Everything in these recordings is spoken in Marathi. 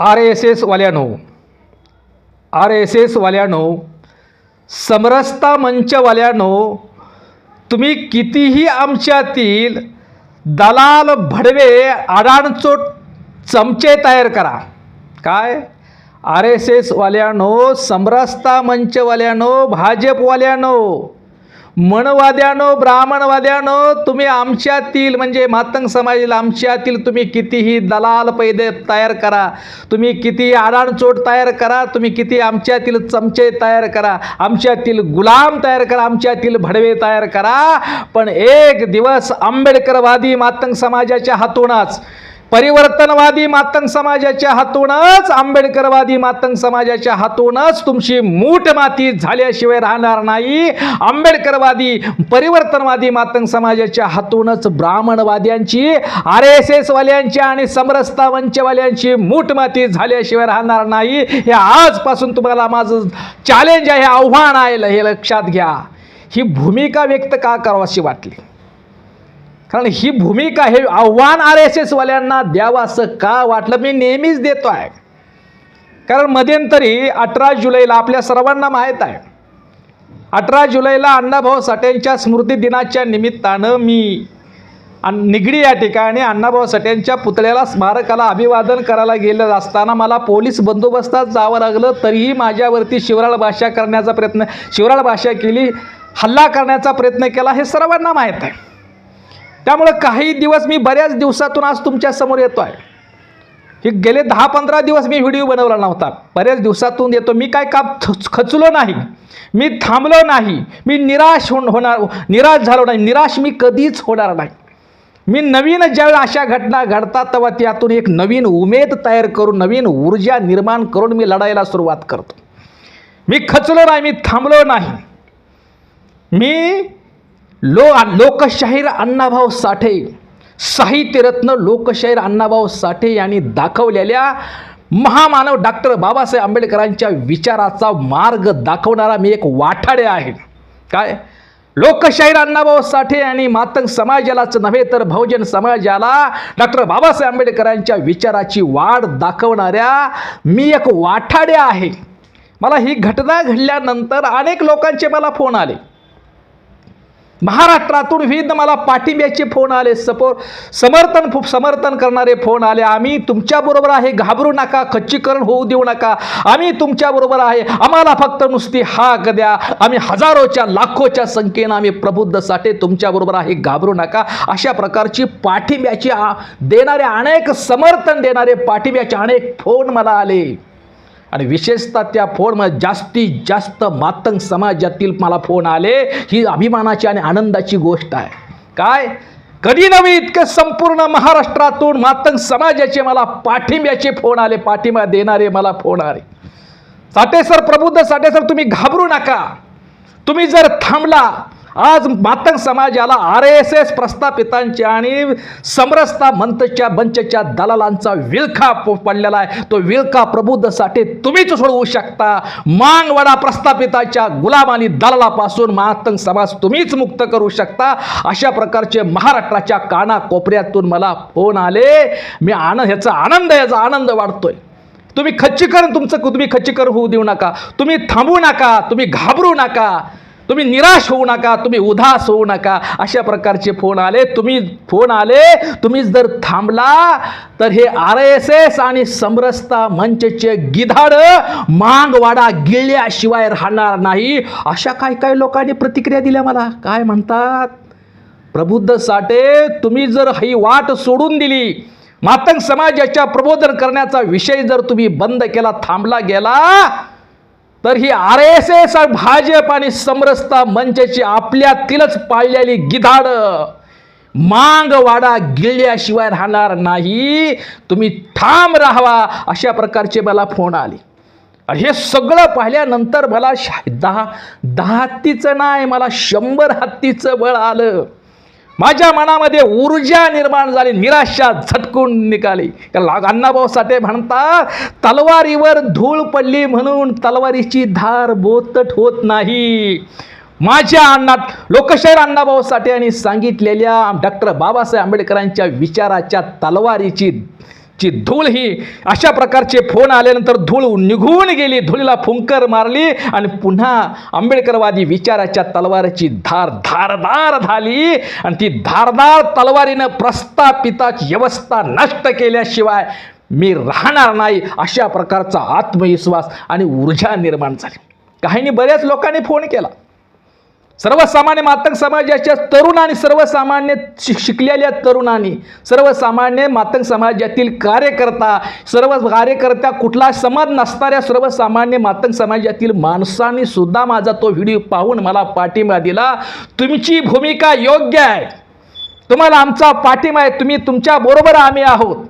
आर एस एसवाल्यानो आर एस एसवाल्यानो समरसता मंचवाल्यानो तुम्ही कितीही आमच्यातील दलाल भडवे आडाणचोट चमचे तयार करा. काय? आर एस एसवाल्यानो समरसता मंचवाल्यानो भाजपवाल्यानो मनवाद्यानो ब्राह्मणवाद्यानो तुम्ही आमच्यातील म्हणजे मातंग समाजाला आमच्यातील तुम्ही कितीही दलाल पैदे तयार करा तुम्ही किती आडाणचोट तयार करा तुम्ही किती आमच्यातील चमचे तयार करा आमच्यातील गुलाम तयार करा आमच्यातील भडवे तयार करा पण एक दिवस आंबेडकरवादी मातंग समाजाच्या हातूनच परिवर्तनवादी मातंग समाजाच्या हातूनच आंबेडकरवादी मातंग समाजाच्या हातूनच तुमची मूठ माती झाल्याशिवाय राहणार नाही. आंबेडकरवादी परिवर्तनवादी मातंग समाजाच्या हातूनच ब्राह्मणवाद्यांची आर एस एसवाल्यांची आणि समरसता वंचवाल्यांची मूठ माती झाल्याशिवाय राहणार नाही. हे आजपासून तुम्हाला माझं चॅलेंज आहे आव्हान आहे हे लक्षात घ्या. ही भूमिका व्यक्त का करावाशी वाटली? कारण ही भूमिका हे आव्हान आर एस एसवाल्यांना द्यावं असं का वाटलं? मी नेहमीच देतो आहे कारण मध्यंतरी अठरा जुलैला आपल्या सर्वांना माहीत आहे. अठरा जुलैला अण्णाभाऊ साठेंच्या स्मृती दिनाच्या निमित्तानं मी निगडी या ठिकाणी अण्णाभाऊ साठेंच्या पुतळ्याला स्मारकाला अभिवादन करायला गेलं असताना मला पोलीस बंदोबस्तात जावं लागलं तरीही माझ्यावरती शिवराळ भाषा करण्याचा प्रयत्न शिवराळ भाषा केली हल्ला करण्याचा प्रयत्न केला हे सर्वांना माहीत आहे. त्यामुळं काही दिवस मी बऱ्याच दिवसातून आज तुमच्यासमोर येतो आहे हे गेले दहा पंधरा दिवस मी व्हिडिओ बनवला नव्हता. बऱ्याच दिवसातून येतो. मी काय काम खचलो नाही. मी थांबलो नाही. मी निराश हो होणार निराश झालो नाही. निराश मी कधीच होणार नाही. मी नवीन ज्यावेळी अशा घटना घडतात तेव्हा त्यातून एक नवीन उमेद तयार करून नवीन ऊर्जा निर्माण करून मी लढायला सुरुवात करतो. मी खचलो नाही. मी थांबलो नाही. मी लो लोकशाहीर अण्णाभाऊ साठे साहित्यरत्न लोकशाहीर अण्णाभाऊ साठे यांनी दाखवलेल्या महामानव डॉक्टर बाबासाहेब आंबेडकरांच्या विचाराचा मार्ग दाखवणारा मी एक वाठाडे आहे. काय? लोकशाहीर अण्णाभाऊ साठे यांनी मातंग समाजालाच नव्हे तर बहुजन समाजाला डॉक्टर बाबासाहेब आंबेडकरांच्या विचाराची वाढ दाखवणाऱ्या मी एक वाठाडे आहे. मला ही घटना घडल्यानंतर अनेक लोकांचे मला फोन आले. महाराष्ट्रातून विविध मला पाठिंब्याचे फोन आले. सपो समर्थन समर्थन करणारे फोन आले. आम्ही तुमच्याबरोबर आहे. घाबरू नका. खच्चीकरण होऊ देऊ नका. आम्ही तुमच्याबरोबर आहे. आम्हाला फक्त नुसती हाक द्या. आम्ही हजारोच्या लाखोच्या संख्येनं आम्ही प्रबुद्धसाठी तुमच्याबरोबर आहे. घाबरू नका. अशा प्रकारची पाठिंब्याची देणारे अनेक समर्थन देणारे पाठिंब्याचे अनेक फोन मला आले. आणि विशेषतः त्या फोनमध्ये जास्तीत जास्त मातंग समाजातील मला फोन आले. ही अभिमानाची आणि आनंदाची गोष्ट आहे. काय? कधी नव्हे इतकं संपूर्ण महाराष्ट्रातून मातंग समाजाचे मला पाठिंब्याचे फोन आले. पाठिंबा देणारे मला फोन आले. साठे सर प्रबुद्ध साठे सर तुम्ही घाबरू नका. तुम्ही जर थांबला आज मातंग समाजाला आर एस एस प्रस्थापितांच्या आणि समरसता मंतच्या मंचच्या दलालांचा विळखा पडलेला आहे. तो विळखा प्रबुद्धसाठी तुम्हीच सोडवू शकता. मांगवडा प्रस्थापिताच्या गुलाम आणि दलालापासून मातंग समाज तुम्हीच मुक्त करू शकता. अशा प्रकारचे महाराष्ट्राच्या कानाकोपऱ्यातून मला फोन आले. मी आनंद ह्याचा आनंद याचा आनंद वाढतोय. तुम्ही खच्चीकरण तुमचं तुम्ही खच्चीकरण होऊ देऊ नका. तुम्ही थांबू नका. तुम्ही घाबरू नका. तुम्ही निराश होऊ नका तुम्ही उदास होऊ नका. अशा प्रकारचे फोन आले. तुम्ही फोन आले तुम्ही जर थांबला तर हे आर एस एस आणि समरसता मंचचे गिधाड मांगवाडा गिळल्याशिवाय राहणार नाही. अशा काही काही लोकांनी प्रतिक्रिया दिल्या मला? काय म्हणतात? प्रबुद्ध साठे तुम्ही जर ही वाट सोडून दिली मातंग समाजाच्या प्रबोधन करण्याचा विषय जर तुम्ही बंद केला थांबला गेला तर ही आर एस एस भाजप आणि समरसता मंचची आपल्यातीलच पाळलेली गिधाड. मांगवाडा गिळल्याशिवाय राहणार नाही. तुम्ही ठाम राहावा अशा प्रकारचे मला फोन आले. हे सगळं पाहिल्यानंतर मला दहा दहा हत्तीचं नाही मला शंभर हत्तीचं बळ आलं. माझ्या मनामध्ये ऊर्जा निर्माण झाली निराशा झटकून निघाली. कारण अण्णाभाऊ साठे म्हणतात तलवारीवर धूळ पडली म्हणून तलवारीची धार बोतट होत नाही. माझ्या अण्णात लोकशाहीर अण्णाभाऊ साठे यांनी सांगितलेल्या डॉक्टर बाबासाहेब आंबेडकरांच्या विचाराच्या तलवारीची ची धूळ ही. अशा प्रकारचे फोन आल्यानंतर धूळ निघून गेली. धुळीला फुंकर मारली आणि पुन्हा आंबेडकरवादी विचाराच्या तलवारीची धार धारदार झाली. आणि ती धारदार तलवारीनं प्रस्थापिता व्यवस्था नष्ट केल्याशिवाय मी राहणार नाही. अशा प्रकारचा आत्मविश्वास आणि ऊर्जा निर्माण झाली. काहींनी बऱ्याच लोकांनी फोन केला. सर्वसामान्य मातंग समाजाच्या तरुण आणि सर्वसामान्य शिक शिकलेल्या तरुणांनी सर्वसामान्य मातंग समाजातील कार्यकर्ता सर्व कार्यकर्त्या कुठला समज नसणाऱ्या सर्वसामान्य मातंग समाजातील माणसांनी सुद्धा माझा तो व्हिडिओ पाहून मला पाठिंबा दिला. तुमची भूमिका योग्य आहे. तुम्हाला आमचा पाठिंबा आहे. तुम्ही तुमच्याबरोबर आम्ही आहोत.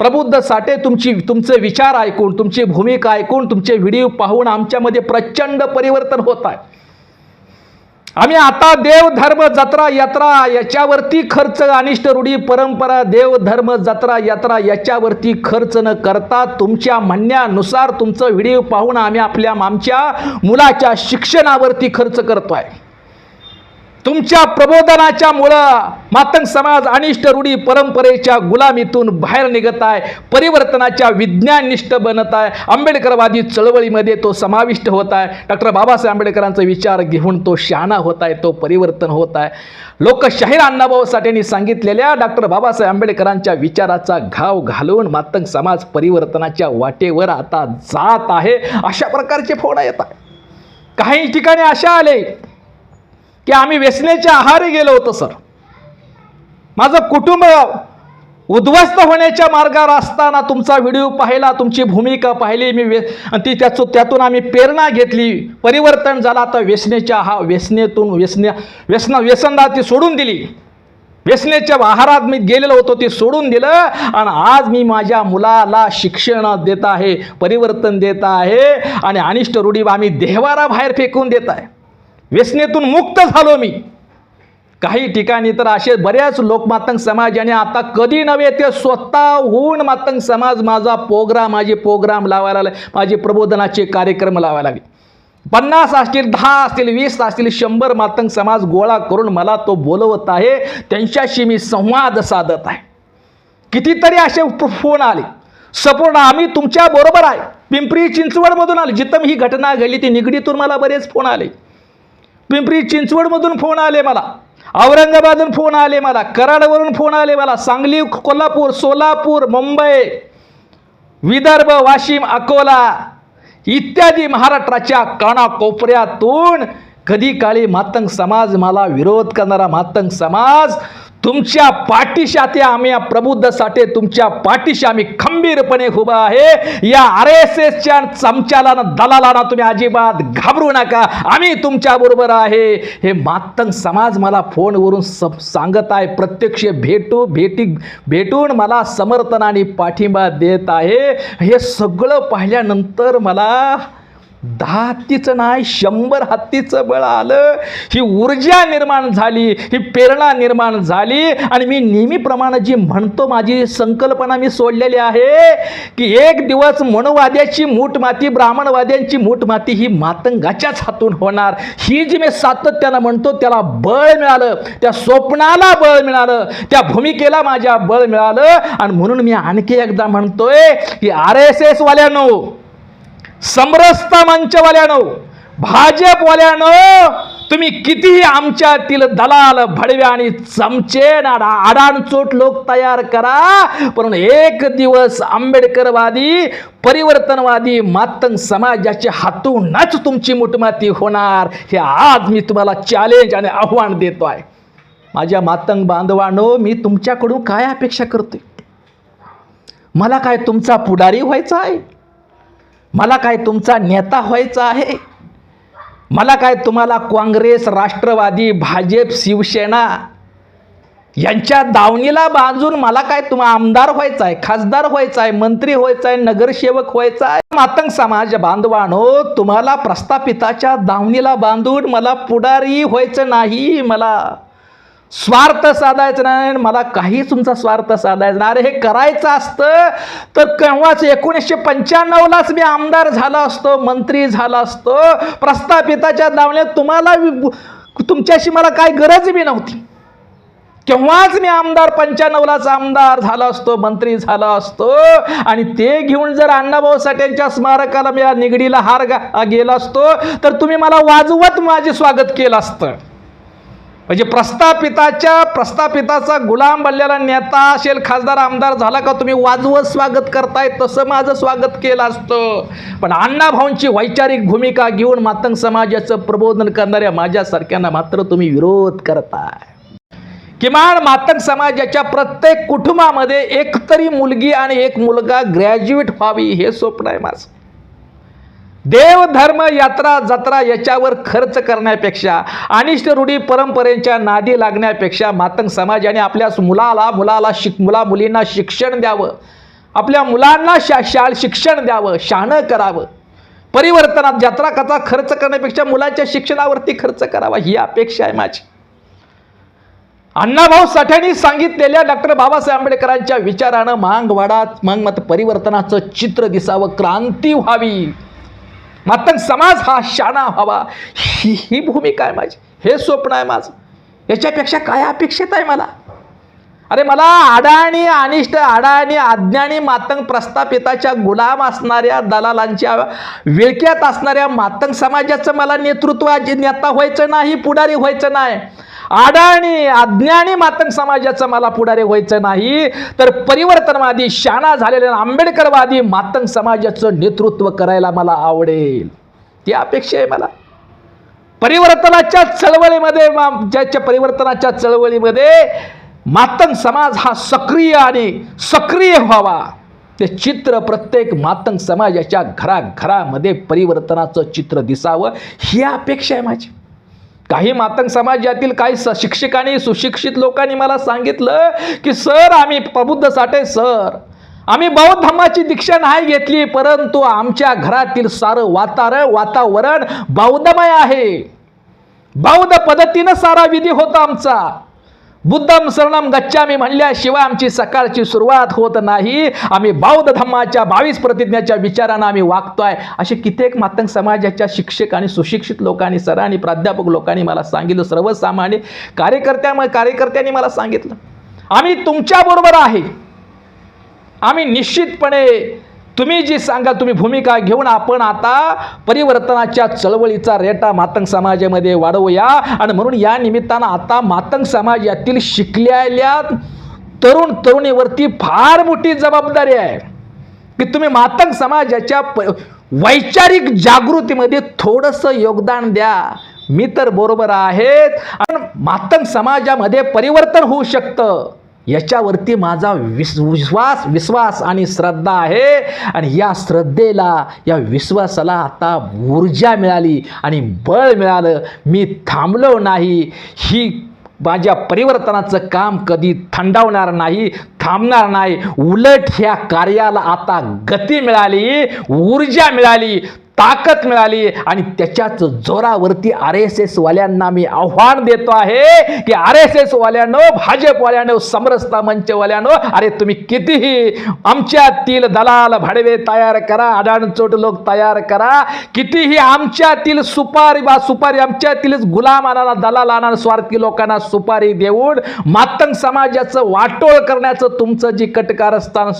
प्रबुद्ध साठे तुमची तुमचे विचार ऐकून तुमची भूमिका ऐकून तुमचे व्हिडिओ पाहून आमच्यामध्ये प्रचंड परिवर्तन होत आहे. आम्ही आता देव धर्म जत्रा यात्रा याच्यावरती खर्च अनिष्ट रूढी परंपरा देव धर्म जत्रा यात्रा याच्यावरती खर्च न करता तुमच्या म्हणण्यानुसार तुमचं व्हिडिओ पाहून आम्ही आपल्या आमच्या मुलाच्या शिक्षणावरती खर्च करतो आहे तुमच्या प्रबोधनाच्या मुळं मातंग समाज अनिष्ट रूढी परंपरेच्या गुलामीतून बाहेर निघत आहे परिवर्तनाच्या विज्ञाननिष्ठ बनत आहे. आंबेडकरवादी चळवळीमध्ये तो समाविष्ट होत आहे. डॉक्टर बाबासाहेब आंबेडकरांचा विचार घेऊन तो शहाणा होत आहे तो परिवर्तन होत आहे. लोकशाहीर अण्णाभाऊ साठेंनी सांगितलेल्या डॉक्टर बाबासाहेब आंबेडकरांच्या विचाराचा घाव घालून मातंग समाज परिवर्तनाच्या वाटेवर आता जात आहे. अशा प्रकारचे फोडा येत आहे. काही ठिकाणी अशा आले. की आम्ही व्यसनेच्या आहारी गेलो होतो सर. माझं कुटुंब उद्ध्वस्त होण्याच्या मार्गावर असताना तुमचा व्हिडिओ पाहिला तुमची भूमिका पाहिली मी वे ती त्याचं त्यातून आम्ही प्रेरणा घेतली परिवर्तन झालं. आता व्यसनेच्या हा व्यसनेतून व्यसने व्यसन व्यसनदा ती सोडून दिली. व्यसनेच्या आहारात मी गेलेलो होतो ते सोडून दिलं. आणि आज मी माझ्या मुलाला शिक्षण देत आहे परिवर्तन देत आहे. आणि अनिष्ट रूढी आम्ही देहवारा बाहेर फेकून देत आहे. व्यसनेतून मुक्त झालो मी. काही ठिकाणी तर असे बऱ्याच लोकमातंग समाजाने आता कधी नव्हे ते स्वतःहून मातंग समाज माझा प्रोग्राम माझे प्रोग्राम लावायला लागले. माझे प्रबोधनाचे कार्यक्रम लावायला लागले. पन्नास असतील दहा असतील वीस असतील शंभर मातंग समाज गोळा करून मला तो बोलवत आहे. त्यांच्याशी मी संवाद साधत आहे. कितीतरी असे फोन आले. सपोर्ट आम्ही तुमच्या बरोबर आहे. पिंपरी चिंचवडमधून आले. जिथं ही घटना घडली ती निगडीतून मला बरेच फोन आले. पिंपरी चिंचवडमधून फोन आले मला. औरंगाबादहून फोन आले मला. कराडवरून फोन आले मला. सांगली कोल्हापूर सोलापूर मुंबई विदर्भ वाशिम अकोला इत्यादी महाराष्ट्राच्या कानाकोपऱ्यातून कधी काळी मातंग समाज मला विरोध करणारा मातंग समाज तुमच्या पाठीशी आता आम्ही या प्रबुद्धसाठी तुमच्या पाठीशी आम्ही खंबीरपणे उभा आहे. या आर एस एसच्या चमच्याला ना दलालाना तुम्ही अजिबात घाबरू नका. आम्ही तुमच्या बरोबर आहे. हे मातंग समाज मला फोनवरून स सांगत आहे. प्रत्यक्ष भेटू भेटी भेटून मला समर्थन आणि पाठिंबा देत आहे. हे सगळं पाहिल्यानंतर मला दहा हत्तीचं नाही शंभर हत्तीचं बळ आलं. ही ऊर्जा निर्माण झाली ही प्रेरणा निर्माण झाली. आणि मी नेहमीप्रमाणे जी म्हणतो माझी संकल्पना मी सोडलेली आहे की एक दिवस मनोवाद्याची मूठमाती ब्राह्मणवाद्यांची मूठमाती ही मातंगाच्याच हातून होणार. ही जी मी सातत्यानं म्हणतो त्याला बळ मिळालं त्या स्वप्नाला बळ मिळालं त्या भूमिकेला माझ्या बळ मिळालं. आणि म्हणून मी आणखी एकदा म्हणतोय की आर एस एसवाल्यानो समरसता मंचवाल्यानं भाजपवाल्यानं तुम्ही कितीही आमच्यातील दलाल भडवे आणि चमचे ना आडाणचोट लोक तयार करा. पण एक दिवस आंबेडकरवादी परिवर्तनवादी मातंग समाजाच्या हातूनच तुमची मुठमाती होणार. हे आज मी तुम्हाला चॅलेंज आणि आव्हान देतो आहे. माझ्या मातंग बांधवानो मी तुमच्याकडून काय अपेक्षा करतोय? मला काय तुमचा पुढारी व्हायचा आहे? मला काय तुमचा नेता व्हायचा आहे? मला काय तुम्हाला काँग्रेस राष्ट्रवादी भाजप शिवसेना यांच्या दावणीला बांधून मला काय तुम्हा आमदार व्हायचा आहे खासदार व्हायचा आहे मंत्री व्हायचा आहे नगरसेवक व्हायचा आहे मातंग समाज बांधवानो तुम्हाला प्रस्थापिताच्या दावणीला बांधून मला पुढारी व्हायचं नाही मला स्वार्थ साधायचं नाही मला काहीच तुमचा स्वार्थ साधायचा नाही. अरे हे करायचं असतं तर केव्हाच? एकोणीसशे पंच्याण्णवलाच मी आमदार झाला असतो मंत्री झाला असतो. प्रस्थापिताच्या दावण्यात तुम्हाला तुमच्याशी मला काय गरज बी नव्हती. केव्हाच मी आमदार पंच्याण्णवलाच आमदार झाला असतो मंत्री झाला असतो. आणि ते घेऊन जर अण्णाभाऊ साठेंच्या स्मारकाला मी या निगडीला हार गा गेला असतो तर तुम्ही मला वाजवत माझे स्वागत केलं असतं. म्हणजे प्रस्थापिताच्या प्रस्थापिताचा गुलाम बनलेला नेता असेल खासदार आमदार झाला का तुम्ही वाजवत स्वागत करताय तसं माझं स्वागत केलं असतं. पण अण्णाभाऊंची वैचारिक भूमिका घेऊन मातंग समाजाचं प्रबोधन करणाऱ्या माझ्यासारख्यांना मात्र तुम्ही विरोध करताय. किमान मातंग समाजाच्या प्रत्येक कुटुंबामध्ये एक तरी मुलगी आणि एक मुलगा ग्रॅज्युएट व्हावी हे स्वप्न आहे माझं. देव धर्म यात्रा जत्रा याच्यावर खर्च करण्यापेक्षा अनिष्ट रूढी परंपरेच्या नादी लागण्यापेक्षा मातंग समाजाने आपल्या मुलाला मुलाला शिक मुला मुलींना शिक्षण द्यावं. आपल्या मुलांना शा शा शिक्षण द्यावं शाणं करावं. परिवर्तनात जत्रा कथा खर्च करण्यापेक्षा मुलाच्या शिक्षणावरती खर्च करावा ही अपेक्षा आहे माझी. अण्णाभाऊ साठ्यांनी सांगितलेल्या डॉक्टर बाबासाहेब आंबेडकरांच्या विचारानं मांग वाढात मत परिवर्तनाचं चित्र दिसावं क्रांती व्हावी. मातंग समाज हा शाणा व्हावा. ही ही भूमिका आहे माझी. हे स्वप्न आहे माझं. याच्यापेक्षा काय अपेक्षित आहे मला? अरे मला अडाणी अनिष्ट अडाणी अज्ञानी मातंग प्रस्थापिताच्या गुलाम असणाऱ्या दलालांच्या विळक्यात असणाऱ्या मातंग समाजाचं मला नेतृत्वाची नेता व्हायचं नाही पुढारी व्हायचं नाही. अडाणी अज्ञानी मातंग समाजाचं मला पुढारे व्हायचं नाही. तर परिवर्तनवादी शाणा झालेल्या आंबेडकरवादी मातंग समाजाचं नेतृत्व करायला मला आवडेल. ती अपेक्षा आहे मला. परिवर्तनाच्या चळवळीमध्ये ज्याच्या परिवर्तनाच्या चळवळीमध्ये मातंग समाज हा सक्रिय आणि सक्रिय व्हावा. ते चित्र प्रत्येक मातंग समाजाच्या घराघरामध्ये परिवर्तनाचं चित्र दिसावं ही अपेक्षा आहे माझी. काही मातंग समाजातील काही स शिक्षकांनी सुशिक्षित लोकांनी मला सांगितलं की सर आम्ही प्रबुद्ध साठे सर. आम्ही बौद्ध धर्माची दीक्षा नाही घेतली परंतु आमच्या घरातील सारं वातावरण वातावरण बौद्धमय आहे. बौद्ध पद्धतीनं सारा विधी होता आमचा. बुद्धम शरणम गच्छामी म्हणल्याशिवाय आमची सकाळची सुरुवात होत नाही. आम्ही बौद्ध धम्माच्या बावीस प्रतिज्ञाच्या विचारानं आम्ही वागतोय. असे कित्येक मातंग समाजाच्या शिक्षक आणि सुशिक्षित लोकांनी सरांनी प्राध्यापक लोकांनी मला सांगितलं. सर्वसामान्य कार्यकर्त्या कार्यकर्त्यांनी मला सांगितलं. आम्ही तुमच्याबरोबर आहे. आम्ही निश्चितपणे तुम्ही जी सांगा तुम्ही भूमिका घेऊन आपण आता परिवर्तनाच्या चळवळीचा रेटा मातंग समाजामध्ये वाढवूया. आणि म्हणून या निमित्तानं आता मातंग समाजातील शिकलेल्या तरुण तरुणीवरती फार मोठी जबाबदारी आहे. की तुम्ही मातंग समाजाच्या प वैचारिक जागृतीमध्ये थोडंसं योगदान द्या. मी तर बरोबर आहेत. आणि मातंग समाजामध्ये परिवर्तन होऊ शकतं. याच्यावरती माझा विस विश्वास विश्वास आणि श्रद्धा आहे. आणि या श्रद्धेला या विश्वासाला आता ऊर्जा मिळाली आणि बळ मिळालं. मी थांबलो नाही. ही माझ्या परिवर्तनाचं काम कधी थंडावणार नाही थांबणार नाही. उलट ह्या कार्याला आता गती मिळाली ऊर्जा मिळाली. ताकद मिळाली आणि त्याच्याच जोरावरती आर एस एस वाल्यांना मी आव्हान देतो आहे की आर एस एस वाल्यानो भाजपवाल्यानो समरसता मंचवाल्यानो अरे तुम्ही कितीही आमच्यातील दलाल भाडवे तयार करा अडाणचोट लोक तयार करा कितीही आमच्यातील सुपारी बा सुपारी आमच्यातीलच गुलामाना दलालांना स्वार्थी लोकांना सुपारी देऊन मातंग समाजाचं वाटोळ करण्याचं तुमचं जी कटकारस्थान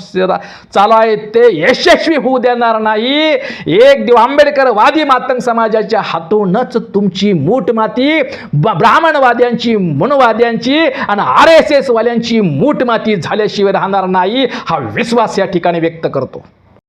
चालू आहे ते यशस्वी होऊ देणार नाही. एक दिवस आंबेडकर वादी मातंग समाजाच्या हातूनच तुमची मूठ माती ब्राह्मणवाद्यांची मनवाद्यांची आणि आर एस एस वाल्यांची मूठ माती झाल्याशिवाय राहणार नाही हा विश्वास या ठिकाणी व्यक्त करतो.